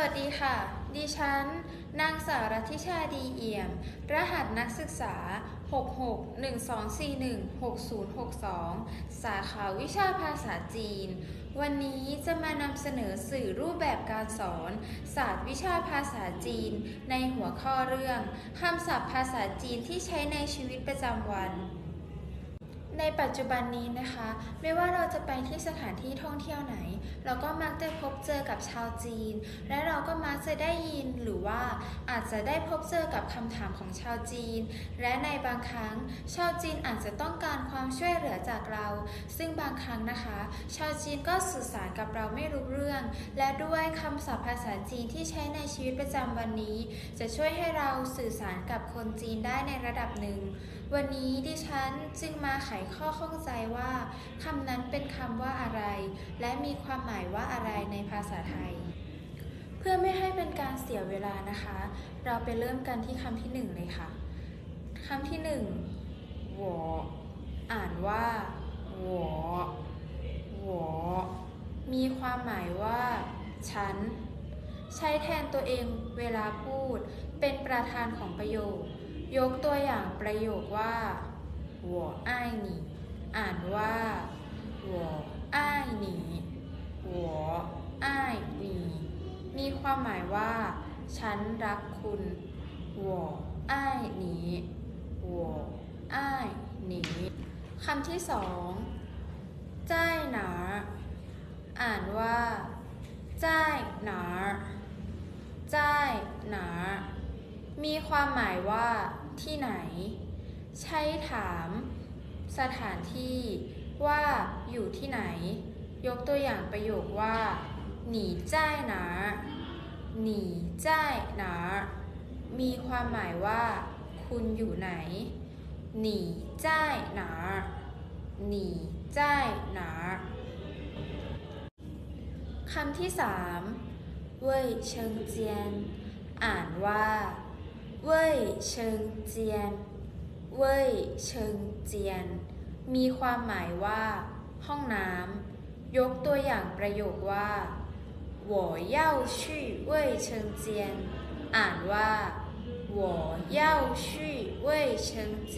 วัสดีค่ะ ดิฉัน นางสาวรัตทิชาดีเอี่ยม รหัสนักศึกษา 6612416062 สาขาวิชาภาษาจีน วันนี้จะมานำเสนอสื่อรูปแบบการสอน ศาสตร์วิชาภาษาจีน ในหัวข้อเรื่องคำศัพท์ภาษาจีนที่ใช้ในชีวิตประจำวัน ในปัจจุบันนี้นะคะ ไม่ว่าเราจะไปที่สถานที่ท่องเที่ยวไหน เราก็มักจะพบเจอกับชาวจีน และเราก็มักจะได้ยินหรือว่าอาจจะได้พบเจอกับคำถามของชาวจีน และในบางครั้ง ชาวจีนอาจจะต้องการความช่วยเหลือจากเรา ซึ่งบางครั้งนะคะ ชาวจีนก็สื่อสารกับเราไม่รู้เรื่อง และด้วยคำศัพท์ภาษาจีนที่ใช้ในชีวิตประจำวันนี้ จะช่วยให้เราสื่อสารกับคนจีนได้ในระดับหนึ่ง วันนี้ดิฉันจึงมาไขข้อข้องใจว่าคำนั้นเป็นคำว่าอะไร และมีความหมายว่าอะไรในภาษาไทย เพื่อไม่ให้เป็นการเสียเวลานะคะ เราไปเริ่มกันที่คำที่หนึ่งเลยค่ะคำที่หนึ่งหวออ่านว่าหวอหวอมีความหมายว่า ฉัน ใช้แทนตัวเองเวลาพูด เป็นประธานของประโยค ยกตัวอย่างประโยคว่า หัวไอหนีอ่านว่าหัวไอหนีหัวไอหนีมีความหมายว่า ฉันรักคุณหัวไอหนีหัวไอหนีคำที่สองจ้ายหนาอ่านว่าจ้ายหนาจ้ายหนามีความหมายว่าที่ไหน ใช้ถามสถานที่ว่าอยู่ที่ไหน ยกตัวอย่างประโยคว่าหนีจ้ายหนาหนีจ้ายหนามีความหมายว่า คุณอยู่ไหนหนีจ้ายหนาหนีจ้ายหนาคำที่สามเว่ยเชิงเจียน อ่านว่า เว่ยเชิงเจียน เว่ยเชิงเจียน มีความหมายว่า ห้องน้ำ ยกตัวอย่างประโยคว่า我要去卫生间อ่านว่า我要去卫生间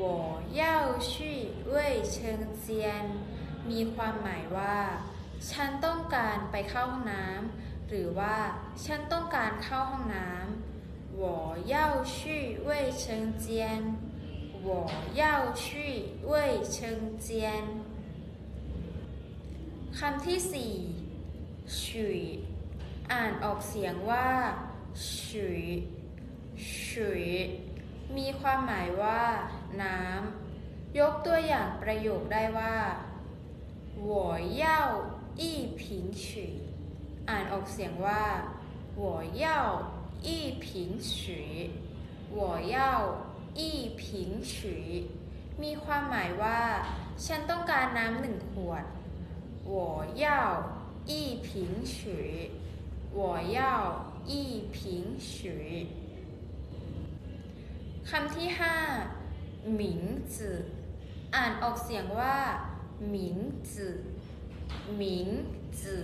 我要去卫生间มีความหมายว่า ฉันต้องการไปเข้าห้องน้ำหรือว่า ฉันต้องการเข้าห้องน้ำ 我要去卫生间我要去卫生间คำที่สี่ฉุยอ่านออกเสียงว่าฉุยฉุยมีความหมายว่า น้ำ ยกตัวอย่างประโยคได้ว่า我要一瓶水อ่านออกเสียงว่า 我要一瓶水我要一瓶水มีความหมายว่า ฉันต้องการน้ำหนึ่งขวด我要一瓶水我要一瓶水คำที่ห้าหมิงจืออ่านออกเสียงว่าหมิงจือหมิงจือ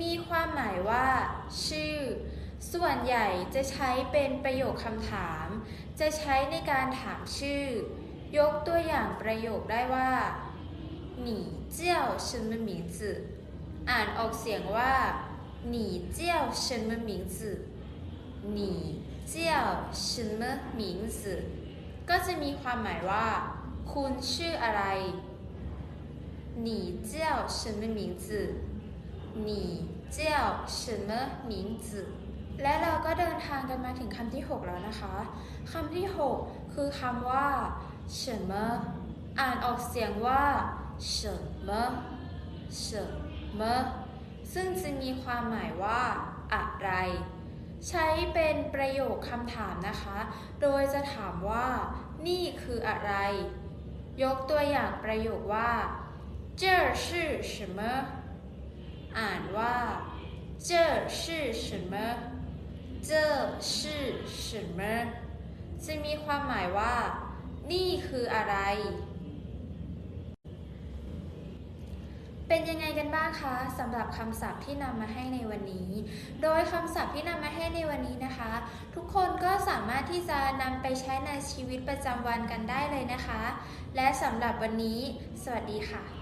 มีความหมายว่า ชื่อ ส่วนใหญ่จะใช้เป็นประโยคคำถาม จะใช้ในการถามชื่อ ยกตัวอย่างประโยคได้ว่าหนีเจ้าชื่อมันหมิงจื่ออ่านออกเสียงว่าหนีเจ้าชื่อมันหงจื่อหนีเจ้าชื่อมันหงจื่อก็จะมีความหมายว่า คุณชื่ออะไรหนีเจ้าชื่อมันหงจื่อ 什么名字你叫什么名字และเราก็เดินทางกันมาถึงคำที่ 6 แล้วนะคะ คำที่ 6 คือคำว่า什么อ่านออกเสียงว่า什么什么ซึ่งจะมีความหมายว่า อะไร ใช้เป็นประโยคคำถามนะคะ โดยจะถามว่า นี่คืออะไร ยกตัวอย่างประโยคว่า这是什么 อ่านว่า这是什么这是什么จะมีความหมายว่า นี่คืออะไร เป็นยังไงกันบ้างคะสำหรับคำศัพท์ที่นำมาให้ในวันนี้ โดยคำศัพท์ที่นำมาให้ในวันนี้นะคะ ทุกคนก็สามารถที่จะนำไปใช้ในชีวิตประจำวันกันได้เลยนะคะ และสำหรับวันนี้ สวัสดีค่ะ